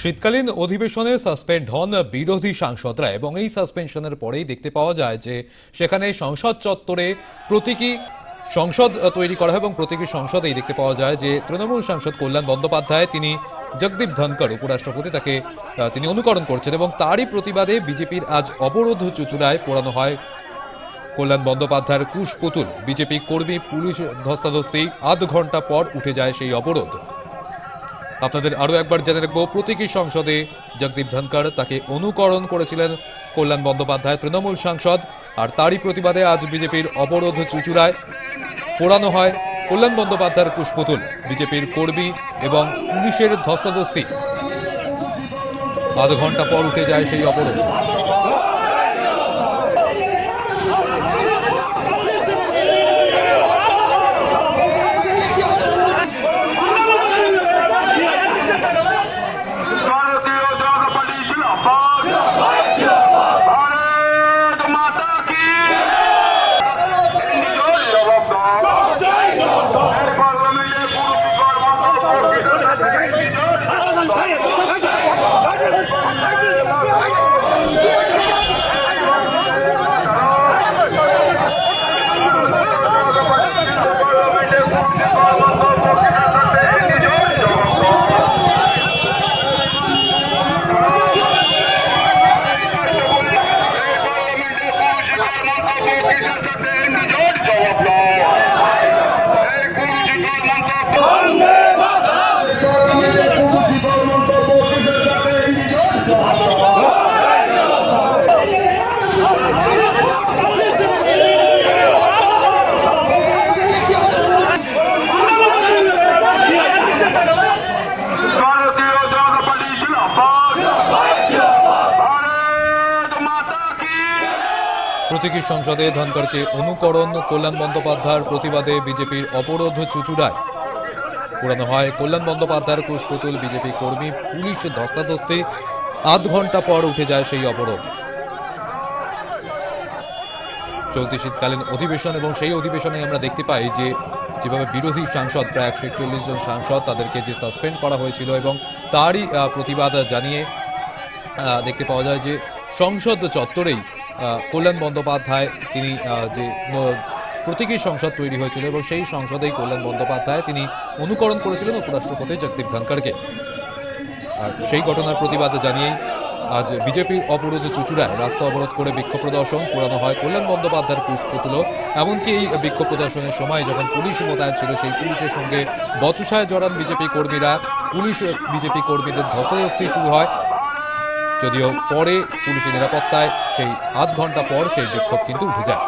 শীতকালীন অধিবেশনে সাসপেন্ড হন বিরোধী সাংসদরা এবং এই সাসপেনশনের পরেই দেখতে পাওয়া যায় যে সেখানে সংসদ চত্বরে প্রতীকী সংসদ তৈরি করা হয় এবং প্রতীকী সংসদেই দেখতে পাওয়া যায় যে তৃণমূল সাংসদ কল্যাণ বন্দ্যোপাধ্যায়, তিনি জগদীপ ধনকর উপরাষ্ট্রপতি, তাকে তিনি অনুকরণ করছেন এবং তারই প্রতিবাদে বিজেপির আজ অবরোধ চুচুড়ায় পোড়ানো হয়। কল্যাণ বন্দ্যোপাধ্যায়ের কুশ পুতুল বিজেপি কর্মী, পুলিশ ধস্তাধস্তি আধ ঘণ্টা পর উঠে যায় সেই অবরোধ। আপনাদের আরও একবার জেনে রাখব, প্রতীকী সংসদে জগদীপ ধনকর তাকে অনুকরণ করেছিলেন। কল্যাণ বন্দ্যোপাধ্যায় তৃণমূল সাংসদ, আর তারই প্রতিবাদে আজ বিজেপির অবরোধ চুচুড়ায়। পোড়ানো হয় কল্যাণ বন্দ্যোপাধ্যায়ের কুশপুতুল বিজেপির কর্মী এবং পুলিশের ধস্তাধস্তি। আধ ঘণ্টা পর উঠে যায় সেই অবরোধ। প্রতীকী সংসদে ধনকরকে অনুকরণ, কল্যাণ বন্দ্যোপাধ্যায়ের প্রতিবাদে বিজেপির অবরোধ চুচুড়ায়। পুরানো হয় কল্যাণ বন্দ্যোপাধ্যায়ের কুশপুতুল বিজেপি কর্মী, পুলিশ ধস্তাধস্তি, আধ ঘণ্টা পর উঠে যায় সেই অবরোধ। চলতি শীতকালীন অধিবেশন এবং সেই অধিবেশনে আমরা দেখতে পাই যে, যেভাবে বিরোধী সাংসদ, প্রায় একশো একচল্লিশ জন সাংসদ তাদেরকে যে সাসপেন্ড করা হয়েছিল এবং তারই প্রতিবাদ জানিয়ে দেখতে পাওয়া যায় যে সংসদ চত্বরেই কল্যাণ বন্দ্যোপাধ্যায়, তিনি যে প্রতীকী সংসদ তৈরি হয়েছিল এবং সেই সংসদেই কল্যাণ বন্দ্যোপাধ্যায় তিনি অনুকরণ করেছিলেন উপরাষ্ট্রপতি জগদীপ ধনকরকে আর সেই ঘটনার প্রতিবাদ জানিয়েই আজ বিজেপির অবরোধ চুচুড়ায় রাস্তা অবরোধ করে বিক্ষোভ প্রদর্শন পোড়ানো হয় কল্যাণ বন্দ্যোপাধ্যায়ের পুষ্পতুল। এমনকি এই বিক্ষোভ প্রদর্শনের সময় যখন পুলিশ মোতায়েন ছিল, সেই পুলিশের সঙ্গে বচসায় জড়ান বিজেপি কর্মীরা। পুলিশ, বিজেপি কর্মীদের ধস্তাধস্তি শুরু হয়। যদিও পরে পুলিশের নিরাপত্তায় সেই আধ ঘণ্টা পর সেই বিক্ষোভ কিন্তু উঠে যায়।